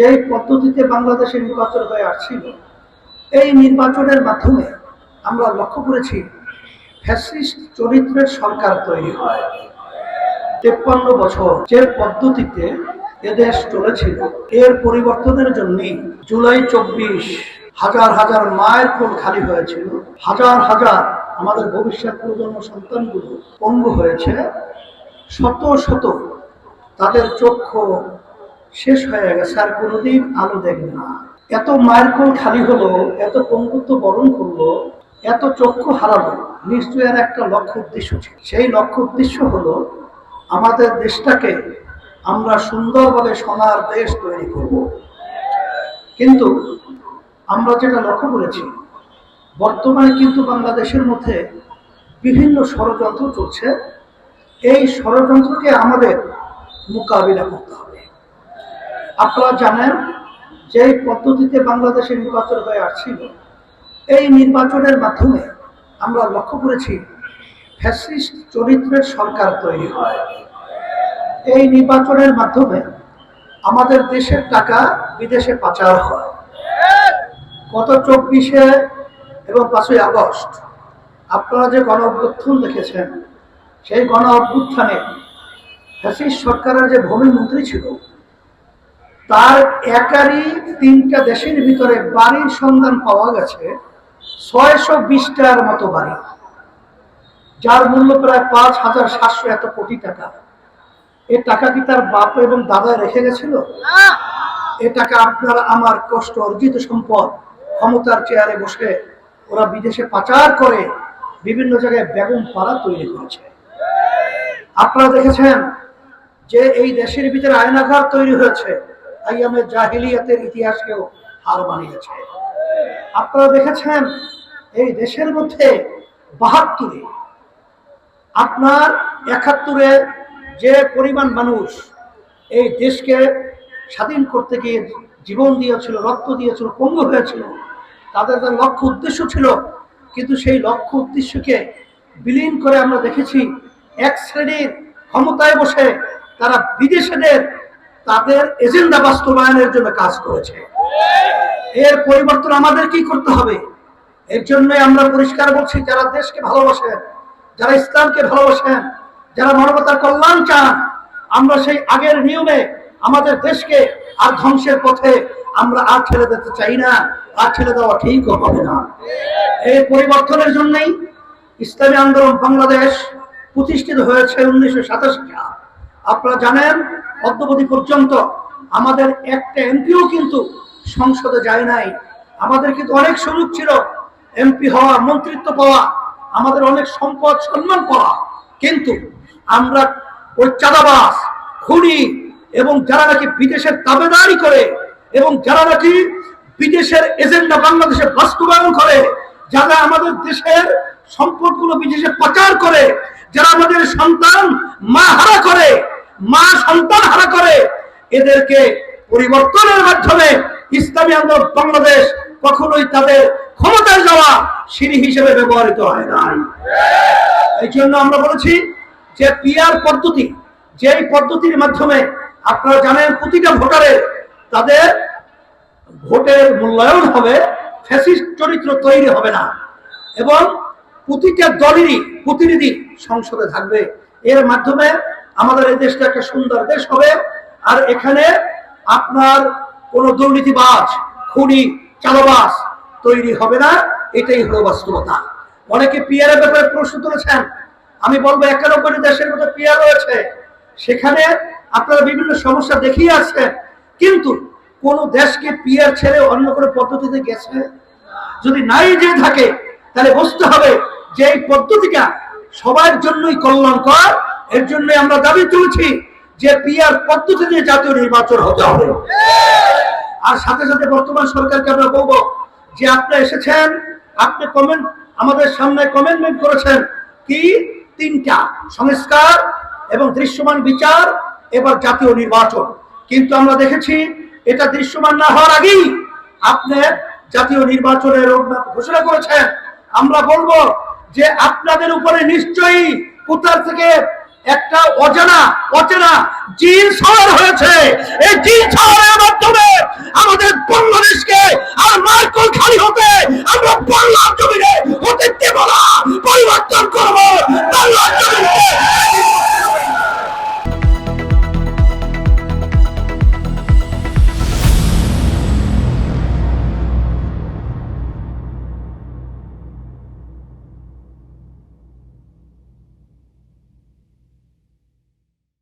যেই পদ্ধতিতে বাংলাদেশে নির্বাচন হয়ে আসছিল, এই নির্বাচনের মাধ্যমে আমরা লক্ষ্য করেছি ফ্যাসিস্ট চরিত্রের সরকার তৈরি হয়। তেপ্পান্ন বছর যে পদ্ধতিতে এদেশ চলেছিল, এর পরিবর্তনের জন্য জুলাই চব্বিশ হাজার হাজার মায়ের কোল খালি হয়েছিল। হাজার হাজার আমাদের ভবিষ্যৎ প্রজন্ম সন্তানগুলো পঙ্গু হয়েছে। শত শত তাদের চক্ষু শেষ হয়ে গেছে, আর কোনোদিন আলো দেখবে না। এত মায়ের কোল খালি হলো, এত পঙ্গুত্ব বরণ করল, এত চক্ষু হারালো, নিশ্চয়ই এর একটা লক্ষ্য উদ্দেশ্য ছিল। সেই লক্ষ্য উদ্দেশ্য হলো, আমাদের দেশটাকে আমরা সুন্দরভাবে সোনার দেশ তৈরি করব। কিন্তু আমরা যেটা লক্ষ্য করেছি, বর্তমানে কিন্তু বাংলাদেশের মধ্যে বিভিন্ন ষড়যন্ত্র চলছে। এই ষড়যন্ত্রকে আমাদের মোকাবিলা করতে হবে। আপনারা জানেন যে পদ্ধতিতে বাংলাদেশে নির্বাচন হয়ে আসছিল, এই নির্বাচনের মাধ্যমে আমরা লক্ষ্য করেছি ফ্যাসিস্ট চরিত্রের সরকার তৈরি হয়। এই নির্বাচনের মাধ্যমে আমাদের দেশের টাকা বিদেশে পাচার হয়। গত চব্বিশে এবং পাঁচই আগস্ট, আপনারা যে গণ অভ্যুত্থান দেখেছেন, সেই গণ অভ্যুত্থানে ফ্যাসিস্ট সরকারের যে ভূমি মন্ত্রী ছিল তার একারই তিনটা দেশের ভিতরে বাড়ির সন্ধান পাওয়া গেছে ছয়শো বিশটার মতো বাড়ি যার মূল্য প্রায় পাঁচ হাজার সাতশো এত কোটি টাকা। এ টাকা কি তার বাপ এবং দাদা রেখে গেছিল? এ টাকা আপনার আমার কষ্ট অর্জিত সম্পদ ক্ষমতার চেয়ারে বসে ওরা বিদেশে পাচার করে বিভিন্ন জায়গায় বেগম পাড়া তৈরি করেছে। আপনারা দেখেছেন যে এই দেশের ভিতরে আয়নাঘর তৈরি হয়েছে। আইয়ামে জাহিলিয়াতের ইতিহাসকেও হার মানিয়েছে। আপনারা দেখেছেন, এই দেশের মধ্যে বাহাত্তরে আপনার একাত্তরে যে পরিমাণ মানুষ এই দেশকে স্বাধীন করতে গিয়ে জীবন দিয়েছিল, রক্ত দিয়েছিল, পঙ্গু হয়েছিল, তাদের তার লক্ষ্য উদ্দেশ্য ছিল, কিন্তু সেই লক্ষ্য উদ্দেশ্যকে বিলীন করে আমরা দেখেছি, এক শ্রেণির ক্ষমতায় বসে তারা বিদেশিদের তাদের এজেন্ডা বাস্তবায়নের জন্য কাজ করেছে। এর পরিবর্তন আমাদের কি করতে হবে? এর জন্য আমরা পরিষ্কার বলছি, যারা দেশকে ভালোবাসেন, যারা ইসলামকে ভালোবাসেন, যারা মানবতার কল্যাণ চান, আমরা সেই আগের নিয়মে আমাদের দেশকে আর ধ্বংসের পথে আমরা আর ঠেলে দিতে চাই না, আর ঠেলে দেওয়া ঠিক হবে না। এই পরিবর্তনের জন্যই ইসলামী আন্দোলন বাংলাদেশ প্রতিষ্ঠিত হয়েছে উনিশশো সাতাশি সাল আপনারা জানেন অদ্যবধি পর্যন্ত আমাদের একটা এমপিও কিন্তু সংসদে যায় নাই। আমাদের কিন্তু অনেক সুযোগ ছিল এমপি হওয়া, মন্ত্রিত্ব পাওয়া, আমাদের অনেক সম্পদ, সম্মান পাওয়া। কিন্তু আমরা ওই চাঁদাবাস খুনি এবং যারা নাকি বিদেশের তাবেদারি করে এবং যারা নাকি বিদেশের এজেন্ডা বাংলাদেশে বাস্তবায়ন করে, যারা আমাদের দেশের সম্পদগুলো বিদেশে পাচার করে, যারা আমাদের সন্তান মা হারা করে মা সন্তান হারা করে, এদেরকে পরিবর্তনের মাধ্যমে ইসলামী আন্দোলন বাংলাদেশ কখনোই তাদের ক্ষমতায় যাওয়া সিঁড়ি হিসেবে ব্যবহৃত হয় নাই। এই জন্য আমরা বলেছি যে পিআর পদ্ধতি, যেই পদ্ধতির মাধ্যমে আপনারা জানেন প্রতিটা ভোটারের তাদের ভোটের মূল্যায়ন হবে, ফ্যাসিস্ট চরিত্র তৈরি হবে না। এবং প্রতিটা দলেরই প্রতিনিধি সংসদে থাকবে। এর মাধ্যমে আমাদের এই দেশটা একটা সুন্দর দেশ হবে। আর এখানে আপনার কোন দুর্নীতিবাজ, খুনি চালবাস তৈরি হবে না। এটাই হলো বাস্তবতা। অনেকে পিয়ারের ব্যাপারে প্রশ্ন তুলেছেন। আমি বলব একানব্বই দেশের মধ্যে পিয়ার রয়েছে। সেখানে আপনারা বিভিন্ন সমস্যা দেখিয়ে আসছেন। কিন্তু কোন দেশকে পিয়ার ছেড়ে অন্য কোনো পদ্ধতিতে গেছে? যদি নাই যে থাকে, তাহলে বুঝতে হবে যে এই পদ্ধতিটা সবার জন্যই কল্যাণকর। এর জন্য আমরা দাবি তুলছি যে পিয়ার পদ্ধতি দিয়ে জাতীয় নির্বাচন হতে হবে। আর সাথে সাথে বর্তমান সরকারকে আমরা বলব যে আপনি এসেছেন, আপনি কমেন্ট আমাদের সামনে কমেন্টমেন্ট করেছেন কি? তিনটা, সংস্কার এবং দৃশ্যমান বিচার, এবার জাতীয় নির্বাচন। কিন্তু আমরা দেখেছি এটা দৃশ্যমান না হওয়ার আগেই আপনি জাতীয় নির্বাচনের ঘোষণা করেছেন। আমরা বলব যে আপনাদের উপরে নিশ্চয়ই কোথার থেকে একটা অজানা, অচেনা জিন শহর হয়েছে। এই জিন শহরের মাধ্যমে আমাদের বাংলাদেশকে আর মার্কল খালি হতে আমরা বাংলার জমিনে হতে দেব না পরিবর্তন করব।